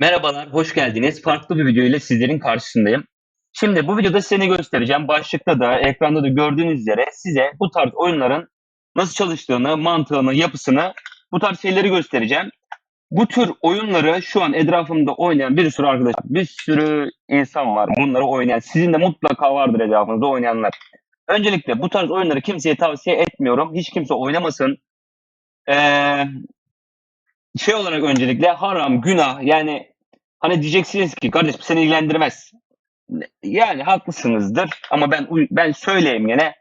Merhabalar, hoş geldiniz. Farklı bir video ile sizlerin karşısındayım. Şimdi bu videoda size ne göstereceğim? Başlıkta da, ekranda da gördüğünüz üzere size bu tarz oyunların nasıl çalıştığını, mantığını, yapısını, bu tarz şeyleri göstereceğim. Bu tür oyunları şu an etrafımda oynayan bir sürü arkadaş, bir sürü insan var bunları oynayan. Sizin de mutlaka vardır etrafınızda oynayanlar. Öncelikle bu tarz oyunları kimseye tavsiye etmiyorum. Hiç kimse oynamasın. Ee, şey olarak öncelikle haram, günah yani hani diyeceksiniz ki kardeşim seni ilgilendirmez. Yani haklısınızdır ama ben ben söyleyeyim gene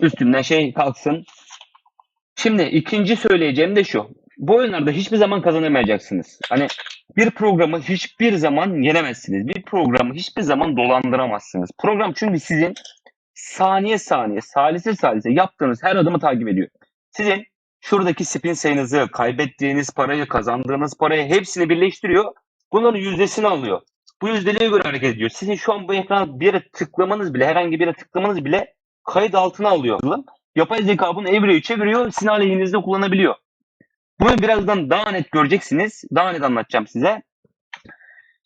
üstümden şey kalksın. Şimdi ikinci söyleyeceğim de şu. Bu oyunlarda hiçbir zaman kazanamayacaksınız. Hani bir programı hiçbir zaman yenemezsiniz. Bir programı hiçbir zaman dolandıramazsınız. Program çünkü sizin saniye saniye, salise salise yaptığınız her adımı takip ediyor. Sizin şuradaki spin sayınızı, kaybettiğiniz parayı, kazandığınız parayı hepsini birleştiriyor. Bunların yüzdesini alıyor. Bu yüzdeliğe göre hareket ediyor. Sizin şu an bu ekrana bir yere tıklamanız bile, herhangi bir yere tıklamanız bile kayıt altına alıyor. Yapay zeka bunu eviriyor, çeviriyor, sizin aleyhinizde kullanabiliyor. Bunu birazdan daha net göreceksiniz. Daha net anlatacağım size.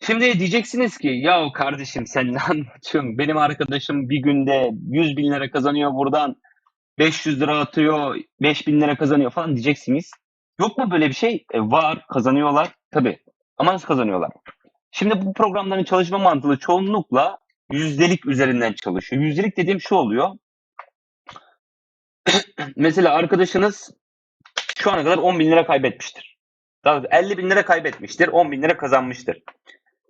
Şimdi diyeceksiniz ki ya kardeşim sen ne anlatıyorsun? Benim arkadaşım bir günde 100 bin lira kazanıyor buradan. 500 lira atıyor, 5000 lira kazanıyor falan diyeceksiniz. Yok mu böyle bir şey? E, var, kazanıyorlar. Tabii. Ama nasıl kazanıyorlar? Şimdi bu programların çalışma mantığı çoğunlukla yüzdelik üzerinden çalışıyor. Yüzdelik dediğim şu oluyor. Mesela arkadaşınız şu ana kadar 10 bin lira kaybetmiştir. Daha doğrusu 50 bin lira kaybetmiştir, 10 bin lira kazanmıştır.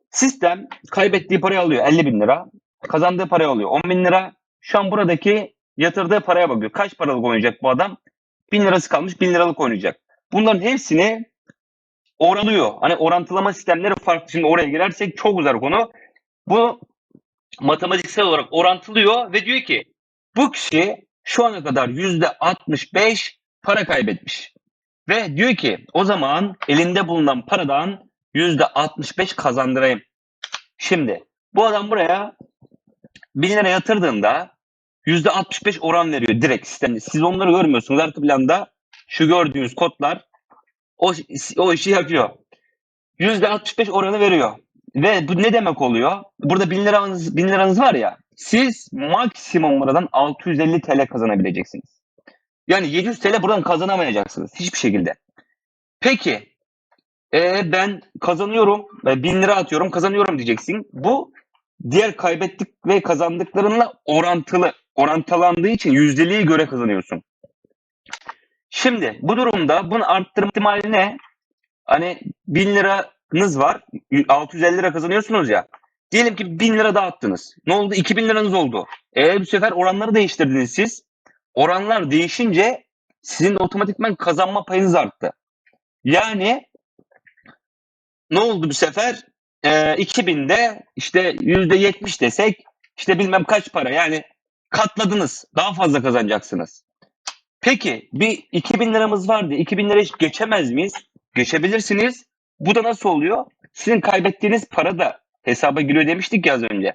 Sistem kaybettiği parayı alıyor 50 bin lira, kazandığı parayı alıyor 10 bin lira. Şu an buradaki yatırdığı paraya bakıyor. Kaç paralık oynayacak bu adam? 1000 lirası kalmış 1000 liralık oynayacak. Bunların hepsini oralıyor. Hani orantılama sistemleri farklı. Şimdi oraya girersek çok uzar konu. Bu matematiksel olarak orantılıyor ve diyor ki bu kişi şu ana kadar yüzde 65 para kaybetmiş. Ve diyor ki o zaman elinde bulunan paradan yüzde 65 kazandırayım. Şimdi bu adam buraya 1000 lira yatırdığında 65 oran veriyor direkt sistemde. Siz onları görmüyorsunuz. Arka planda şu gördüğünüz kodlar o, o işi yapıyor. Yüzde 65 oranı veriyor. Ve bu ne demek oluyor? Burada 1000 liranız, 1000 liranız var ya siz maksimum buradan 650 TL kazanabileceksiniz. Yani 700 TL buradan kazanamayacaksınız hiçbir şekilde. Peki e, ben kazanıyorum, e, 1000 lira atıyorum kazanıyorum diyeceksin. Bu diğer kaybettik ve kazandıklarınla orantılı, orantılandığı için yüzdeliğe göre kazanıyorsun. Şimdi bu durumda bunu arttırma ihtimali ne? Hani 1000 liranız var, 650 lira kazanıyorsunuz ya. Diyelim ki 1000 lira dağıttınız. Ne oldu? 2000 liranız oldu. E bu sefer oranları değiştirdiniz siz. Oranlar değişince sizin de otomatikman kazanma payınız arttı. Yani ne oldu bu sefer? Ee, 2000'de işte %70 desek işte bilmem kaç para yani katladınız. Daha fazla kazanacaksınız. Peki bir 2000 liramız vardı. 2000 lira hiç geçemez miyiz? Geçebilirsiniz. Bu da nasıl oluyor? Sizin kaybettiğiniz para da hesaba giriyor demiştik ya az önce.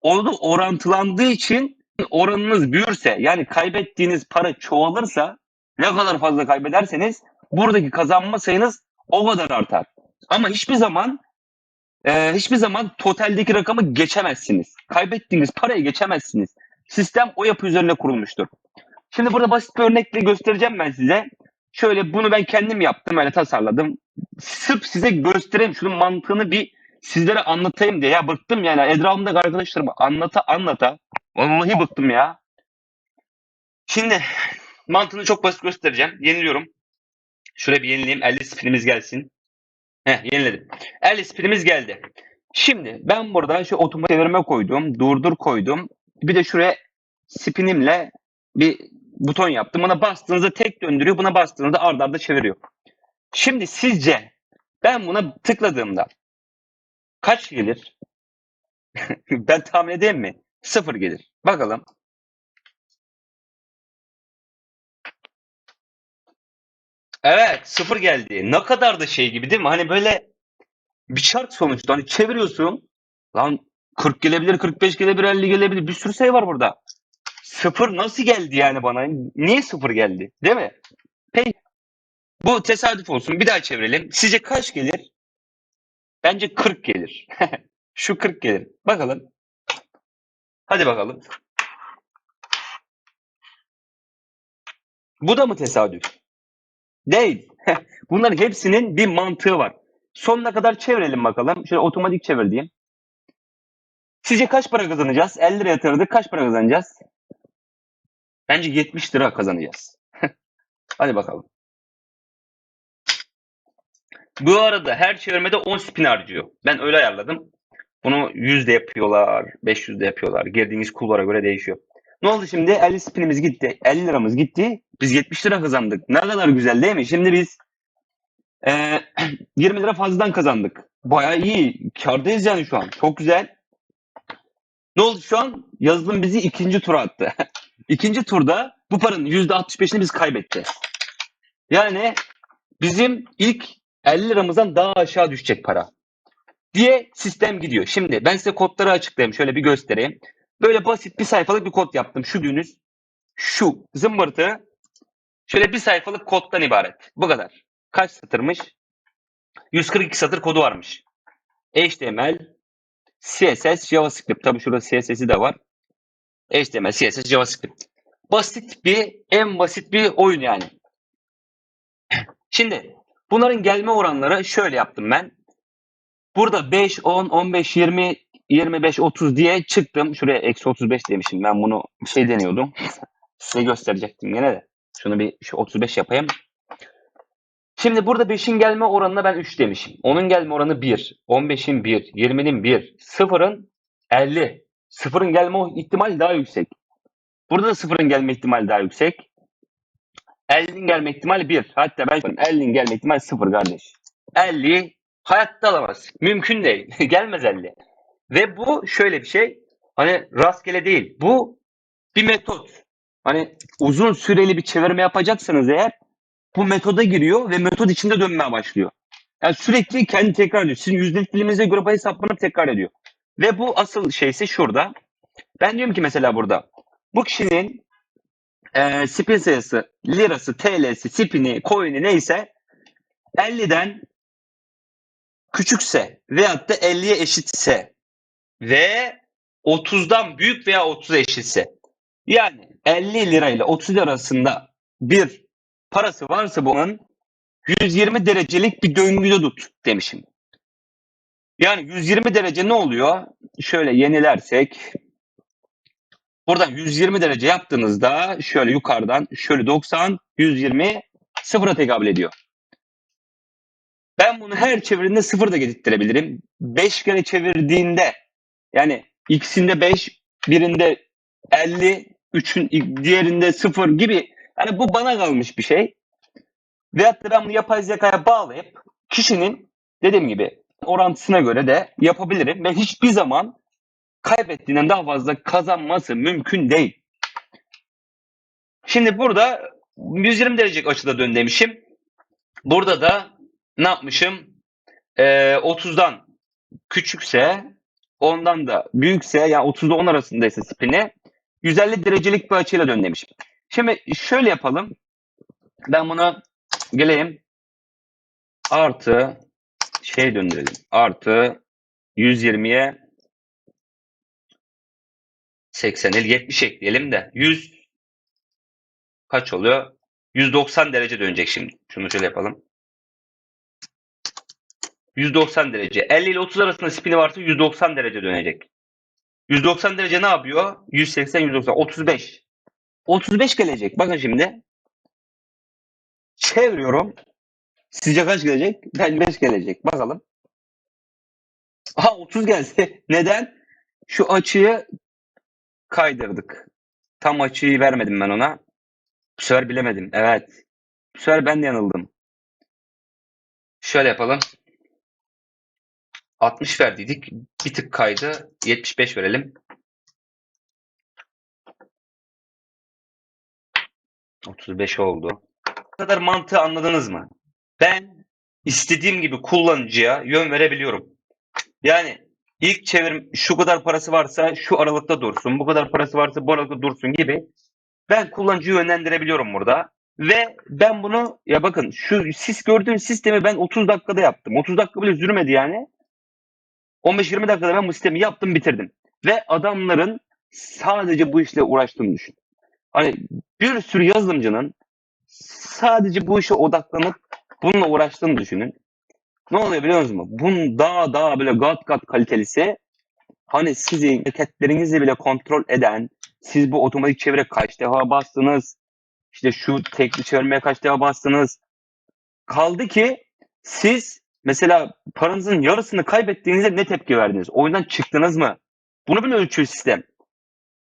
Orada orantılandığı için oranınız büyürse yani kaybettiğiniz para çoğalırsa ne kadar fazla kaybederseniz buradaki kazanma sayınız o kadar artar. Ama hiçbir zaman e, hiçbir zaman totaldeki rakamı geçemezsiniz. Kaybettiğiniz parayı geçemezsiniz. Sistem o yapı üzerine kurulmuştur. Şimdi burada basit bir örnekle göstereceğim ben size. Şöyle bunu ben kendim yaptım, öyle tasarladım. Sırf size göstereyim, şunun mantığını bir sizlere anlatayım diye. Ya bıktım yani etrafımdaki arkadaşlarıma anlata anlata. Vallahi bıktım ya. Şimdi mantığını çok basit göstereceğim. Yeniliyorum. Şuraya bir yenileyim. 50 spinimiz gelsin. Heh, yeniledim. 50 spinimiz geldi. Şimdi ben burada şu otomatik çevirme koydum. Durdur koydum. Bir de şuraya spinimle bir buton yaptım. Buna bastığınızda tek döndürüyor. Buna bastığınızda arda arda çeviriyor. Şimdi sizce ben buna tıkladığımda kaç gelir? ben tahmin edeyim mi? Sıfır gelir. Bakalım. Evet sıfır geldi. Ne kadar da şey gibi değil mi? Hani böyle bir çark sonuçta. Hani çeviriyorsun. Lan 40 gelebilir, 45 gelebilir, 50 gelebilir. Bir sürü sayı var burada. Sıfır nasıl geldi yani bana? Niye sıfır geldi? Değil mi? Peki bu tesadüf olsun. Bir daha çevirelim. Sizce kaç gelir? Bence 40 gelir. Şu 40 gelir. Bakalım. Hadi bakalım. Bu da mı tesadüf? Değil. Bunların hepsinin bir mantığı var. Sonuna kadar çevirelim bakalım. Şöyle otomatik çevir diyeyim. Sizce kaç para kazanacağız? 50 lira yatırdık. Kaç para kazanacağız? Bence 70 lira kazanacağız. Hadi bakalım. Bu arada her çevirmede 10 spin harcıyor. Ben öyle ayarladım. Bunu 100 de yapıyorlar, 500 de yapıyorlar. Girdiğiniz kullara göre değişiyor. Ne oldu şimdi? 50 spinimiz gitti. 50 liramız gitti. Biz 70 lira kazandık. Ne kadar güzel değil mi? Şimdi biz eee 20 lira fazladan kazandık. Bayağı iyi. Kârdayız yani şu an. Çok güzel. Ne oldu şu an? Yazılım bizi ikinci tura attı. ikinci turda bu paranın %65'ini biz kaybedeceğiz. Yani bizim ilk 50 liramızdan daha aşağı düşecek para diye sistem gidiyor. Şimdi ben size kodları açıklayayım. Şöyle bir göstereyim. Böyle basit bir sayfalık bir kod yaptım. Şu günüz şu zımbırtı şöyle bir sayfalık koddan ibaret. Bu kadar. Kaç satırmış? 142 satır kodu varmış. HTML, CSS, JavaScript. Tabii şurada CSS'i de var. HTML, CSS, JavaScript. Basit bir, en basit bir oyun yani. Şimdi bunların gelme oranları şöyle yaptım ben. Burada 5, 10, 15, 20, 25, 30 diye çıktım. Şuraya eksi 35 demişim. Ben bunu şey deniyordum. Size gösterecektim yine de. Şunu bir şu 35 yapayım. Şimdi burada 5'in gelme oranına ben 3 demişim. 10'un gelme oranı 1. 15'in 1. 20'nin 1. 0'ın 50. 0'ın gelme ihtimali daha yüksek. Burada da 0'ın gelme ihtimali daha yüksek. 50'nin gelme ihtimali 1. Hatta ben 50'nin gelme ihtimali 0 kardeş. 50 hayatta alamaz. Mümkün değil. Gelmez 50. Ve bu şöyle bir şey. Hani rastgele değil. Bu bir metot. Hani uzun süreli bir çevirme yapacaksanız eğer bu metoda giriyor ve metod içinde dönmeye başlıyor. Yani sürekli kendi tekrar ediyor. Sizin yüzdelik dilimize göre bu hesaplanıp tekrar ediyor. Ve bu asıl şeyse şurada. Ben diyorum ki mesela burada bu kişinin e, spin sayısı, lirası, TL'si, spini, coin'i neyse 50'den küçükse veyahut da 50'ye eşitse ve 30'dan büyük veya 30'a eşitse yani 50 lira ile 30 lira arasında bir parası varsa bunun 120 derecelik bir döngüde tut demişim. Yani 120 derece ne oluyor? Şöyle yenilersek buradan 120 derece yaptığınızda şöyle yukarıdan şöyle 90 120 sıfıra tekabül ediyor. Ben bunu her çevirinde sıfır da getirtirebilirim. 5 kere çevirdiğinde yani ikisinde 5, birinde 50, üçün diğerinde 0 gibi yani bu bana kalmış bir şey. Veyahut da ben bunu yapay zekaya bağlayıp kişinin dediğim gibi orantısına göre de yapabilirim ve hiçbir zaman kaybettiğinden daha fazla kazanması mümkün değil. Şimdi burada 120 derecelik açıda dön demişim. Burada da ne yapmışım? Ee, 30'dan küçükse ondan da büyükse yani 30'da 10 arasındaysa spini 150 derecelik bir açıyla dön demişim. Şimdi şöyle yapalım. Ben bunu geleyim. Artı şey döndürelim. Artı 120'ye 80 el 70 ekleyelim de 100 kaç oluyor? 190 derece dönecek şimdi. Şunu şöyle yapalım. 190 derece. 50 ile 30 arasında spini varsa 190 derece dönecek. 190 derece ne yapıyor? 180, 190, 35. 35 gelecek. Bakın şimdi. Çeviriyorum. Sizce kaç gelecek? Ben 5 gelecek. Bakalım. Aha 30 geldi. Neden? Şu açıyı kaydırdık. Tam açıyı vermedim ben ona. Bu sefer bilemedim. Evet. Bu sefer ben de yanıldım. Şöyle yapalım. 60 verdiydik. Bir tık kaydı. 75 verelim. 35 oldu. Bu kadar mantığı anladınız mı? Ben istediğim gibi kullanıcıya yön verebiliyorum. Yani ilk çevirim şu kadar parası varsa şu aralıkta dursun, bu kadar parası varsa bu aralıkta dursun gibi ben kullanıcıyı yönlendirebiliyorum burada. Ve ben bunu ya bakın şu siz gördüğünüz sistemi ben 30 dakikada yaptım. 30 dakika bile sürmedi yani. 15-20 dakikada ben bu sistemi yaptım bitirdim. Ve adamların sadece bu işle uğraştığını düşün. Hani bir sürü yazılımcının sadece bu işe odaklanıp bununla uğraştığını düşünün. Ne oluyor biliyor musunuz? Bunun daha daha böyle kat kat kalitelisi hani sizin hareketlerinizi bile kontrol eden siz bu otomatik çevire kaç defa bastınız işte şu tekli çevirmeye kaç defa bastınız kaldı ki siz mesela paranızın yarısını kaybettiğinizde ne tepki verdiniz? Oyundan çıktınız mı? Bunu bile ölçüyor sistem.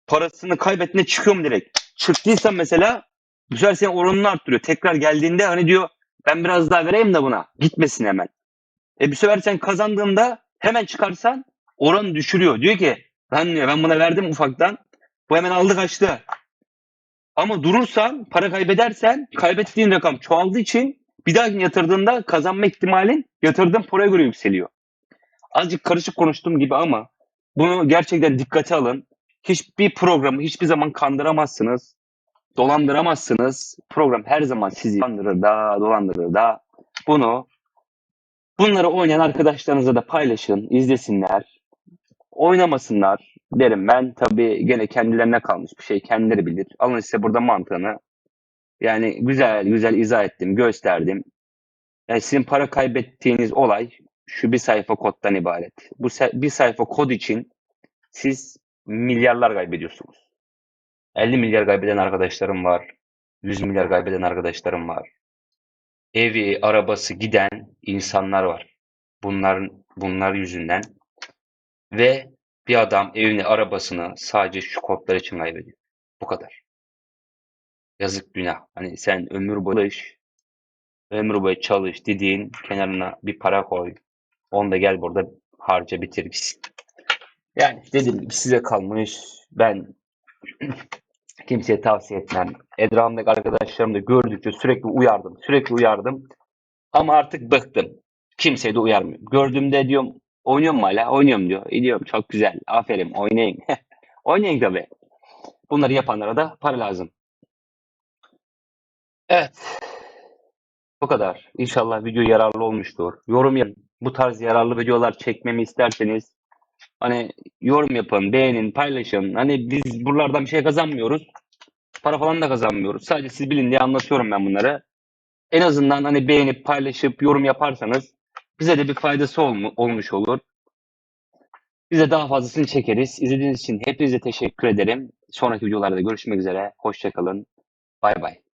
Parasını kaybettiğinde çıkıyor mu direkt? Çıktıysa mesela bu sefer senin oranını arttırıyor. Tekrar geldiğinde hani diyor ben biraz daha vereyim de buna. Gitmesin hemen. E bir sefer sen kazandığında hemen çıkarsan oranı düşürüyor. Diyor ki ben diyor ben buna verdim ufaktan. Bu hemen aldı kaçtı. Ama durursan para kaybedersen kaybettiğin rakam çoğaldığı için bir daha yatırdığında kazanma ihtimalin yatırdığın paraya göre yükseliyor. Azıcık karışık konuştuğum gibi ama bunu gerçekten dikkate alın. Hiçbir programı hiçbir zaman kandıramazsınız. Dolandıramazsınız. Program her zaman sizi kandırır da dolandırır da. Bunu bunları oynayan arkadaşlarınızla da paylaşın, izlesinler. Oynamasınlar derim ben. Tabii gene kendilerine kalmış bir şey. Kendileri bilir. Alın size burada mantığını. Yani güzel güzel izah ettim, gösterdim. Yani sizin para kaybettiğiniz olay şu bir sayfa koddan ibaret. Bu bir sayfa kod için siz milyarlar kaybediyorsunuz. 50 milyar kaybeden arkadaşlarım var. 100 milyar kaybeden arkadaşlarım var. Evi, arabası giden insanlar var. Bunların bunlar yüzünden ve bir adam evini, arabasını sadece şu kodlar için kaybediyor. Bu kadar. Yazık günah. Hani sen ömür boyu çalış, ömür boyu çalış dediğin kenarına bir para koy. Onu da gel burada harca bitir gitsin. Yani dediğim gibi size kalmış. Ben kimseye tavsiye etmem. Etrafımdaki arkadaşlarım da gördükçe sürekli uyardım. Sürekli uyardım. Ama artık bıktım. Kimseye de uyarmıyorum. Gördüğümde diyorum oynuyor mu hala? Oynuyorum diyor. İyi diyorum çok güzel. Aferin oynayın. oynayın tabii. Bunları yapanlara da para lazım. Evet. Bu kadar. İnşallah video yararlı olmuştur. Yorum yapın. Bu tarz yararlı videolar çekmemi isterseniz hani yorum yapın, beğenin, paylaşın. Hani biz buralardan bir şey kazanmıyoruz. Para falan da kazanmıyoruz. Sadece siz bilin diye anlatıyorum ben bunları. En azından hani beğenip, paylaşıp, yorum yaparsanız bize de bir faydası olmu- olmuş olur. Bize daha fazlasını çekeriz. İzlediğiniz için hepinize teşekkür ederim. Sonraki videolarda görüşmek üzere. Hoşçakalın. Bay bay.